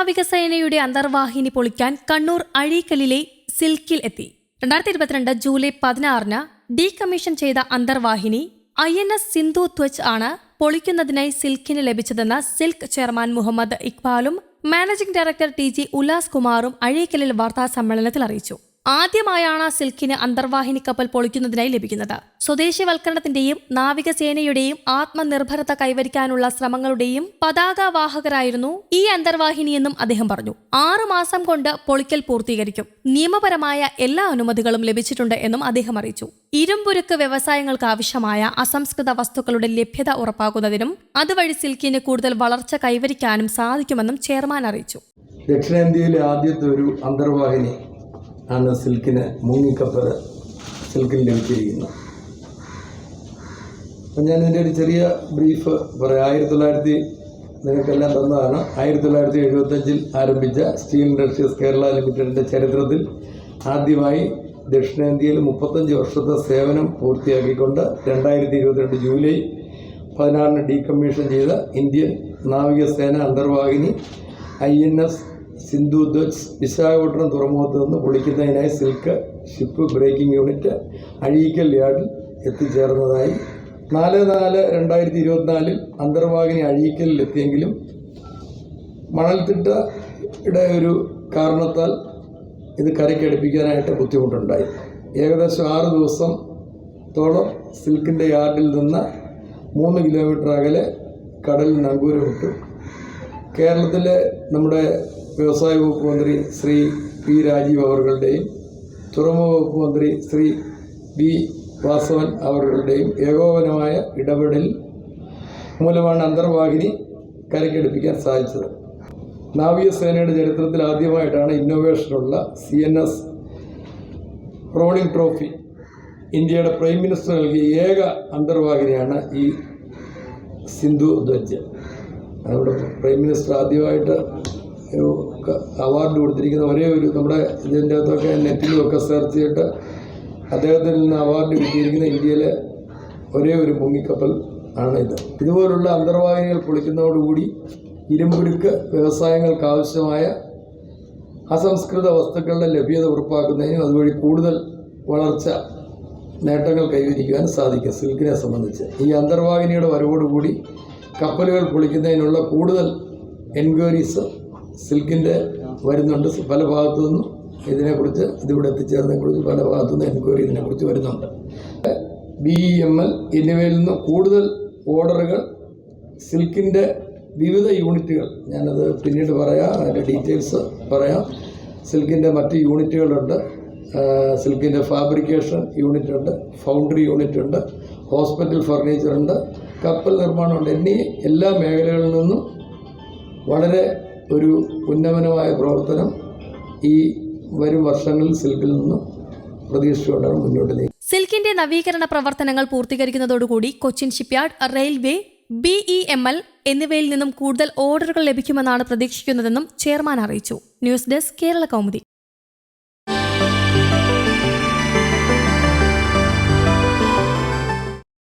നാവികസേനയുടെ അന്തർവാഹിനി പൊളിക്കാൻ കണ്ണൂർ അഴീക്കലിലെ സിൽക്കിൽ എത്തി. രണ്ടായിരത്തി ഇരുപത്തിരണ്ട് ജൂലൈ പതിനാറിന് ഡീകമ്മീഷൻ ചെയ്ത അന്തർവാഹിനി I N S Sindhu Dhvaj ആണ് പൊളിക്കുന്നതിനായി സിൽക്കിന് ലഭിച്ചതെന്ന് silk chairman Muhammad ഇക്ബാലും managing director T G Ullas കുമാറും അഴീക്കലിൽ വാർത്താ സമ്മേളനത്തിൽ അറിയിച്ചു. ആദ്യമായാണ് സിൽക്കിന് അന്തർവാഹിനി കപ്പൽ പൊളിക്കുന്നതിനായി ലഭിക്കുന്നത്. സ്വദേശിവൽക്കരണത്തിന്റെയും നാവികസേനയുടെയും ആത്മനിർഭരത കൈവരിക്കാനുള്ള ശ്രമങ്ങളുടെയും പതാകവാഹകരായിരുന്നു ഈ അന്തർവാഹിനിയെന്നും അദ്ദേഹം പറഞ്ഞു. ആറു മാസം കൊണ്ട് പൊളിക്കൽ പൂർത്തീകരിക്കും. നിയമപരമായ എല്ലാ അനുമതികളും ലഭിച്ചിട്ടുണ്ട് എന്നും അദ്ദേഹം അറിയിച്ചു. ഇരുമ്പുരുക്ക് വ്യവസായങ്ങൾക്ക് ആവശ്യമായ അസംസ്കൃത വസ്തുക്കളുടെ ലഭ്യത ഉറപ്പാക്കുന്നതിനും അതുവഴി സിൽക്കിന് കൂടുതൽ വളർച്ച കൈവരിക്കാനും സാധിക്കുമെന്നും ചെയർമാൻ അറിയിച്ചു. ദക്ഷിണേന്ത്യയിലെ ആദ്യത്തെ ഒരു അന്തർവാഹിനി ആണ് സിൽക്കിന് മുങ്ങിക്കപ്പൽ സിൽക്കിൽ ലഭിച്ചിരിക്കുന്നത്. അപ്പം ഞാൻ ഇതിന്റെ ഒരു ചെറിയ ബ്രീഫ് പറയാം. ആയിരത്തി തൊള്ളായിരത്തി നിങ്ങൾക്കെല്ലാം തന്നതാണ്. ആയിരത്തി തൊള്ളായിരത്തി എഴുപത്തഞ്ചിൽ ആരംഭിച്ച സ്റ്റീൽ ഇൻഡസ്ട്രീസ് കേരള ലിമിറ്റഡിന്റെ ചരിത്രത്തിൽ ആദ്യമായി ദക്ഷിണേന്ത്യയിൽ മുപ്പത്തഞ്ച് വർഷത്തെ സേവനം പൂർത്തിയാക്കിക്കൊണ്ട് രണ്ടായിരത്തി ഇരുപത്തിരണ്ട് ജൂലൈ പതിനാറിന് ഡീകമ്മീഷൻ ചെയ്ത ഇന്ത്യൻ നാവികസേന അന്തർവാഹിനി I N S Sindhu Dhvaj Visakhapatnam തുറമുഖത്ത് നിന്ന് പൊളിക്കുന്നതിനായി SILK ship breaking unit Azhikkal യാർഡിൽ എത്തിച്ചേർന്നതായി. നാല് നാല് രണ്ടായിരത്തി ഇരുപത്തിനാലിൽ അന്തർവാഹിനി അഴീക്കലിൽ എത്തിയെങ്കിലും മണൽത്തിട്ടയുടെ ഒരു കാരണത്താൽ ഇത് കരയ്ക്കടുപ്പിക്കാനായിട്ട് ബുദ്ധിമുട്ടുണ്ടായി. ഏകദേശം ആറ് ദിവസം തോളം സിൽക്കിന്റെ യാർഡിൽ നിന്ന് മൂന്ന് കിലോമീറ്റർ അകലെ കടലിൽ നങ്കൂരമിട്ടു കേരളത്തിലെ നമ്മുടെ വ്യവസായ വകുപ്പ് മന്ത്രി ശ്രീ പി രാജീവ് അവരുടെയും തുറമുഖ വകുപ്പ് മന്ത്രി ശ്രീ ബി വാസവൻ അവരുടെയും ഏകോപനമായ ഇടപെടൽ മൂലമാണ് അന്തർവാഹിനി കരക്കെടുപ്പിക്കാൻ സാധിച്ചത്. നാവികസേനയുടെ ചരിത്രത്തിൽ ആദ്യമായിട്ടാണ് ഇന്നോവേഷനുള്ള C N S rolling trophy ഇന്ത്യയുടെ പ്രൈം മിനിസ്റ്റർ നൽകിയ ഏക അന്തർവാഹിനിയാണ് ഈ സിന്ധു ധ്വജ. നമ്മുടെ പ്രൈം മിനിസ്റ്റർ ആദ്യമായിട്ട് ഒരു അവാർഡ് കൊടുത്തിരിക്കുന്ന ഒരേ ഒരു നമ്മുടെ ഇതിന്റെ അകത്തൊക്കെ നെറ്റിലുമൊക്കെ സെർച്ച് ചെയ്തിട്ട് അദ്ദേഹത്തിൽ നിന്ന് അവാർഡ് കിട്ടിയിരിക്കുന്ന ഇന്ത്യയിലെ ഒരേ ഒരു മുങ്ങിക്കപ്പൽ ആണ് ഇത് ഇതുപോലുള്ള അന്തർവാഹിനികൾ പൊളിക്കുന്നതോടുകൂടി ഇരുമ്പുരുക്ക് വ്യവസായങ്ങൾക്ക് ആവശ്യമായ അസംസ്കൃത വസ്തുക്കളുടെ ലഭ്യത ഉറപ്പാക്കുന്നതിനും അതുവഴി കൂടുതൽ വളർച്ച നേട്ടങ്ങൾ കൈവരിക്കുവാൻ സാധിക്കും സിൽക്കിനെ സംബന്ധിച്ച്. ഈ അന്തർവാഹിനിയുടെ വരവോടുകൂടി കപ്പലുകൾ പൊളിക്കുന്നതിനുള്ള കൂടുതൽ എൻക്വയറീസ് സിൽക്കിന്റെ വരുന്നുണ്ട് പല ഭാഗത്തു നിന്നും ഇതിനെക്കുറിച്ച് ഇതിവിടെ എത്തിച്ചേർന്നതിനെക്കുറിച്ച് പല ഭാഗത്തു നിന്ന് എൻക്വയറി ഇതിനെക്കുറിച്ച് വരുന്നുണ്ട്. ബി ഇ എം എൽ എന്നിവയിൽ നിന്ന് കൂടുതൽ ഓർഡറുകൾ സിൽക്കിന്റെ വിവിധ യൂണിറ്റുകൾ ഞാനത് പിന്നീട് പറയാം അതിന്റെ ഡീറ്റെയിൽസ് പറയാം. സിൽക്കിന്റെ മറ്റ് യൂണിറ്റുകളുണ്ട് സിൽക്കിന്റെ ഫാബ്രിക്കേഷൻ യൂണിറ്റ് ഉണ്ട് ഫൗണ്ടറി യൂണിറ്റ് ഉണ്ട് ഹോസ്പിറ്റൽ ഫർണിച്ചർ ഉണ്ട് കപ്പൽ നിർമ്മാണമുണ്ട് എന്നീ എല്ലാ മേഖലകളിൽ നിന്നും വളരെ ഒരു ഉന്നമനമായ പ്രവർത്തനം ഈ വരും വർഷങ്ങളിൽ സിൽക്കിൽ നിന്നും പ്രതീക്ഷിച്ചുകൊണ്ടാണ് മുന്നോട്ട് നീങ്ങുന്നത്. സിൽക്കിന്റെ നവീകരണ പ്രവർത്തനങ്ങൾ പൂർത്തീകരിക്കുന്നതോടുകൂടി Cochin shipyard railway B E M L എന്നിവയിൽ നിന്നും കൂടുതൽ ഓർഡറുകൾ ലഭിക്കുമെന്നാണ് പ്രതീക്ഷിക്കുന്നതെന്നും ചെയർമാൻ അറിയിച്ചു. News desk Kerala Kaumudi.